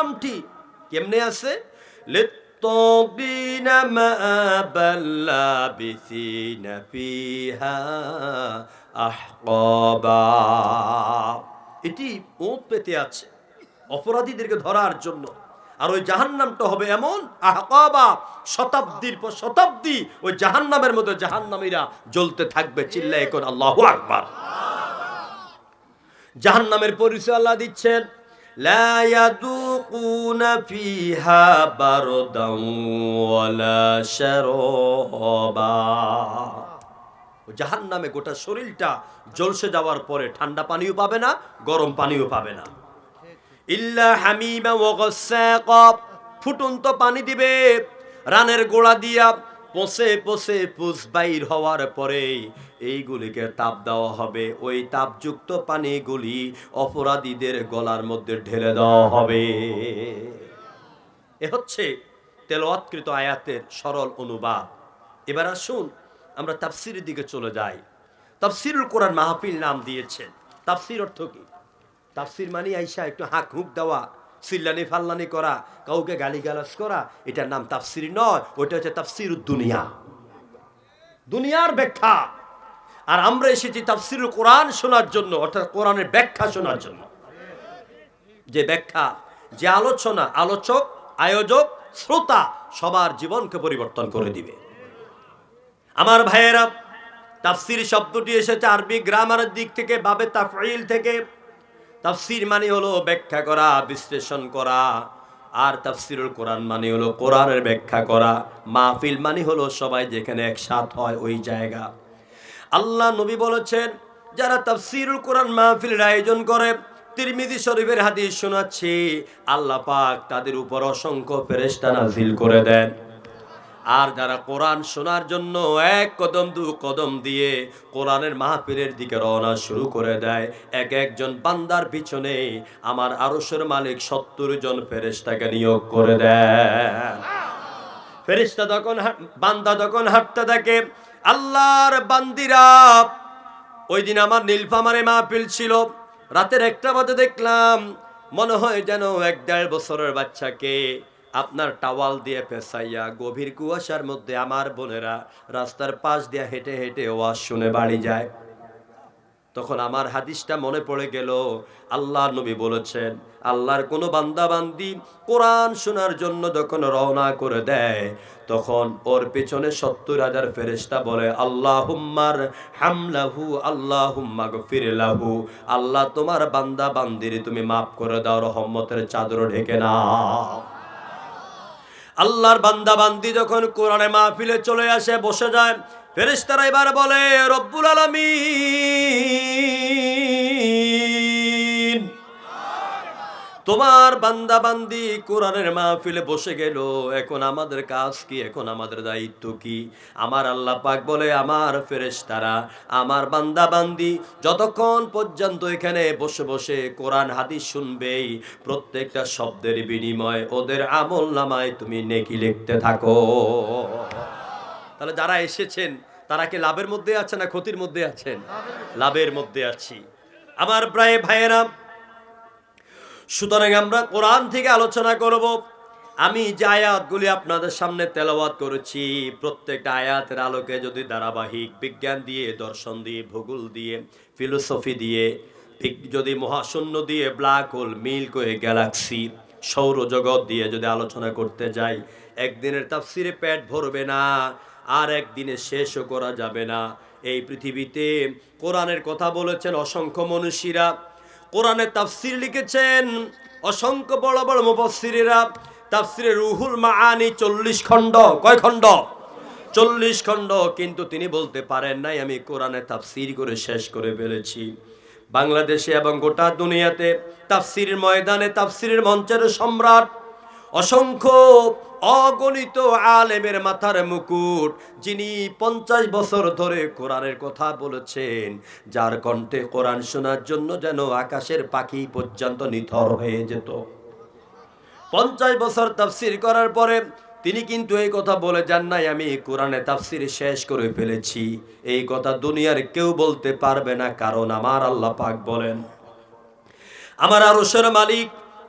জাহান্নামটি কেমনে আছে? এটি ওত পেতে আছে অপরাধীদেরকে ধরার জন্য। আর ওই জাহান্নামটা হবে এমন আহকাবা, শতাব্দীর পর শতাব্দী ওই জাহান্নামের মধ্যে জাহান্নামীরা জ্বলতে থাকবে চিল্লাই কোন আল্লাহ আকবার। জাহান্নামের পরিচয় আল্লাহ দিচ্ছেন لا يذوقون فيها بردا ولا شرابا জাহান নামে গোটা শরীরটা জলসে যাওয়ার পরে ঠান্ডা পানিও পাবে না গরম পানিও পাবে না ইল্লা হামিমা ওয়াগাসাকা ফুটন্ত পানি দিবে রানের গোড়া দিয়া পচে পচে পুষ বাইর হওয়ার পরে এইগুলিকে তাপ দেওয়া হবে। ওই তাপযুক্ত পানিগুলি অপরাধীদের গলার মধ্যে ঢেলে দেওয়া হবে। এ হচ্ছে তেলাওয়াতকৃত আয়াতের সরল অনুবাদ। এবার আসুন আমরা তাফসিরের দিকে চলে যাই। তাফসিরুল কোরআন মাহফিল নাম দিয়েছেন। তাফসির অর্থ কি? তাফসির মানে আইসা একটু হাঁক হুক দেওয়া। সিল্লানি ফাল্লানি করা, কাউকে গালিগালাজ করা, এটার নাম তাফসির নয়, ওইটা হচ্ছে তাফসির দুনিয়া দুনিয়ার ব্যাখ্যা। আর আমরা এসেছি তাফসির কোরআন শোনার জন্য, অর্থাৎ কোরআনের ব্যাখ্যা শোনার জন্য। যে ব্যাখ্যা, যে আলোচনা, আলোচক, আয়োজক, শ্রোতা সবার জীবনকে পরিবর্তন করে দিবে। আমার ভাইয়েরা, তাফসির শব্দটি এসেছে আরবি গ্রামারের দিক থেকে, বাবে তাফইল থেকে। তাফসির মানে হলো ব্যাখ্যা করা, বিশ্লেষণ করা। আর তাফসিরুল কোরআন মানে হলো কোরআনের ব্যাখ্যা করা। মাহফিল মানে হলো সবাই যেখানে একসাথ হয় ওই জায়গা। আল্লাহ নবী বলেছেন, যারা তাফসিরুল কোরআন মাহফিলের আয়োজন করে, তিরমিজি শরীফের হাদিস শোনাচ্ছি, আল্লাহ পাক তাদের উপর অসংখ্য ফেরেশতা নাজিল করে দেন। আর যারা কোরআন শোনার জন্য এক কদম, দু কদম দিয়ে কোরআনের মাহফিলের দিকে রওনা শুরু করে দেয়, এক একজন বান্দার পিছনে আমার আরসের মালিক সত্তর জন ফেরেশতাকে নিয়োগ করে দেয়। ফেরিস্তা তখন বান্দা তখন হাঁটতে থাকে, আল্লাহর বান্দিরা ওই দিন আমার নীলফামারে মাহফিল ছিল, রাতের একটা বাজে দেখলাম, মনে হয় যেন এক দেড় বছরের বাচ্চাকে আপনার টাওয়াল দিয়ে পেঁচাইয়া গভীর কুয়াশার মধ্যে আমার বোনেরা রাস্তার পাশ দিয়ে হেঁটে হেঁটে ওয়াজ শুনে বাড়ি যায়। তখন আমার হাদিসটা মনে পড়ে গেল, আল্লাহ নবী বলেছেন, আল্লাহর কোনো বান্দা বান্দি কোরআন শোনার জন্য যখন রওনা করে দেয়, তখন ওর পেছনে সত্তর হাজার ফেরেস্তা বলে আল্লাহ হুম্মার হামলাহু আল্লাহ হুম্মা গফিরলাহু আল্লাহ তোমার বান্দা বান্দির তুমি মাফ করে দাও, রহমতের চাদর ঢেকে নাও। আল্লাহর বান্দা বান্দি যখন কোরআনে মাহফিলে চলে আসে, বসে যায়, ফেরেশতারা এবার বলে, রব্বুল আলামিন। তোমার বান্দা বান্দি কোরআনের মাহফিলে বসে গেল। এখন আমাদের কাজ কি? এখন আমাদের দায়িত্ব কি? আমার আল্লাহ পাক বলে, আমার ফেরেশতারা, আমার বান্দা বান্দি, যতক্ষণ পর্যন্ত এখানে বসে বসে কোরআন হাদিস শুনবেই, প্রত্যেকটা শব্দের বিনিময় ওদের আমল নামায় তুমি নেকি লিখতে থাকো। তাহলে যারা এসেছেন, তারা কি লাভের মধ্যে আছে না ক্ষতির মধ্যে আছেন? লাভের মধ্যে আছি। আমার প্রায় ভাইয়েরা সুতরাং আমরা কোরআন থেকে আলোচনা করব। আমি যে আয়াতগুলি আপনাদের সামনে তেলাওয়াত করেছি, প্রত্যেকটা আয়াতের আলোকে যদি ধারাবাহিক বিজ্ঞান দিয়ে, দর্শন দিয়ে, ভূগোল দিয়ে, ফিলোসফি দিয়ে যদি মহাশূন্য দিয়ে, black hole milky way galaxy, সৌরজগৎ দিয়ে যদি আলোচনা করতে যাই, একদিনের তাফসিরে পেট ভরবে না, আর একদিনে শেষও করা যাবে না। এই পৃথিবীতে কোরআনের কথা বলেছেন অসংখ্য মনীষীরা। কোরআনে তাফসির লিখেছেন অসংখ্য বড় বড় মুফাসসিরেরা। তাফসিরে রুহুল মাআনি চল্লিশ খণ্ড। কয় খণ্ড? চল্লিশ খণ্ড, কিন্তু তিনি বলতে পারেন নাই, আমি কোরআনে তাফসির করে শেষ করে ফেলেছি। বাংলাদেশে এবং গোটা দুনিয়াতে তাফসিরের ময়দানে তাফসিরের মঞ্চের সম্রাট অসংখ্য অগণিত আলেমের মাথার মুকুট, যিনি পঞ্চাশ বছর ধরে কোরআনের কথা বলেছেন, যার কণ্ঠে কোরআন শোনার জন্য যেন আকাশের পাখি পর্যন্ত নিথর হয়ে যেত। পঞ্চাশ বছর তাফসির করার পরে তিনি কিন্তু এই কথা বলে যান নাই, আমি কোরআনে তাফসির শেষ করে ফেলেছি। এই কথা দুনিয়ার কেউ বলতে পারবে না, কারণ আমার আল্লাহ পাক বলেন, আমার আরশের মালিক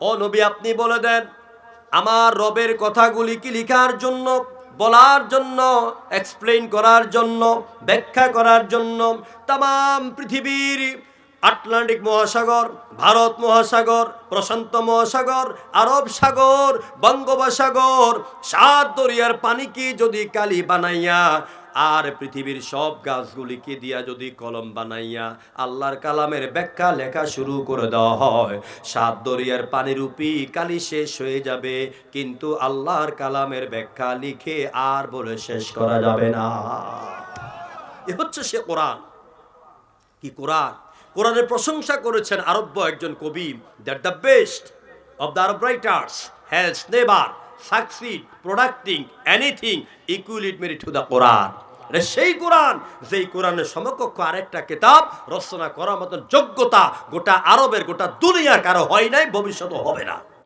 ও নবী, আপনি বলে দেন, আমার রবের কথাগুলি কি লিখার জন্য, বলার জন্য এক্সপ্লেইন করার জন্য, ব্যাখ্যা করার জন্য তাম পৃথিবীর আটলান্টিক মহাসাগর, ভারত মহাসাগর, প্রশান্ত মহাসাগর, আরব সাগর, বঙ্গোপসাগর, সাত দরিয়ার পানিকে যদি কালি বানাইয়া আর পৃথিবীর সব গাছগুলিকে দিয়া যদি কলম বানাইয়া আল্লাহর কালামের ব্যাখ্যা লেখা শুরু করে দেওয়া হয়, সাত দরিয়ার পানিরূপী কালি শেষ হয়ে যাবে, কিন্তু আল্লাহর কালামের ব্যাখ্যা লিখে আর বলে শেষ করা যাবে না। এ হচ্ছে সে কোরআন। কি কোরআন? কোরআনের প্রশংসা করেছেন আরব্য একজন কবি, that the best of the Arab writers has never succeed producing anything equal in merit to the Quran সেই কোরআন যেই কোরআনের সমকক্ষ আরেকটা কিতাব রচনা করার মতন যোগ্যতা গোটা আরবের, গোটা দুনিয়ার কারও হয় নাই ভবিষ্যৎ হবে না।